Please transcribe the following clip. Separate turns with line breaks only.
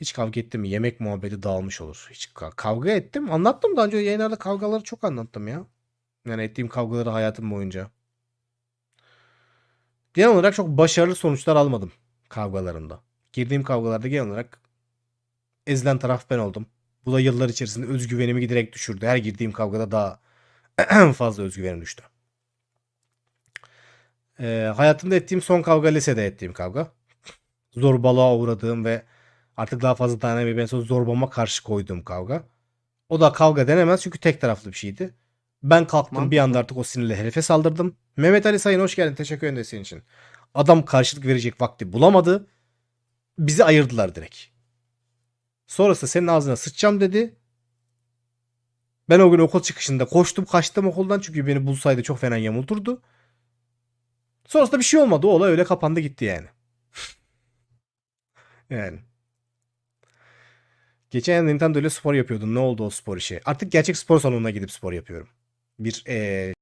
Hiç kavga ettim mi? Yemek muhabbeti dağılmış olur. Hiç ka- kavga ettim. Anlattım daha önce yayınlarda kavgaları çok anlattım ya. Yani ettiğim kavgaları hayatım boyunca. Genel olarak çok başarılı sonuçlar almadım kavgalarında. Girdiğim kavgalarda genel olarak ezilen taraf ben oldum. Bu da yıllar içerisinde özgüvenimi giderek düşürdü. Her girdiğim kavgada daha fazla özgüvenim düştü. Ee, hayatımda ettiğim son kavga lisede ettiğim kavga. Zorbalığa uğradığım ve artık daha fazla dayanamayıp en son zorbama karşı koyduğum kavga. O da kavga denemez çünkü tek taraflı bir şeydi. Ben kalktım bir anda artık o sinirle herife saldırdım. Mehmet Ali Sayın hoş geldin. Teşekkür ederim senin için. Adam karşılık verecek vakti bulamadı. Bizi ayırdılar direkt. Sonrasında senin ağzına sıçacağım dedi. Ben o gün okul çıkışında koştum kaçtım okuldan çünkü beni bulsaydı çok fena yamulturdu. Sonrasında bir şey olmadı. O olay öyle kapandı gitti yani. yani. Geçen yıl Nintendo ile spor yapıyordun. Ne oldu o spor işi? Artık gerçek spor salonuna gidip spor yapıyorum. Bir eee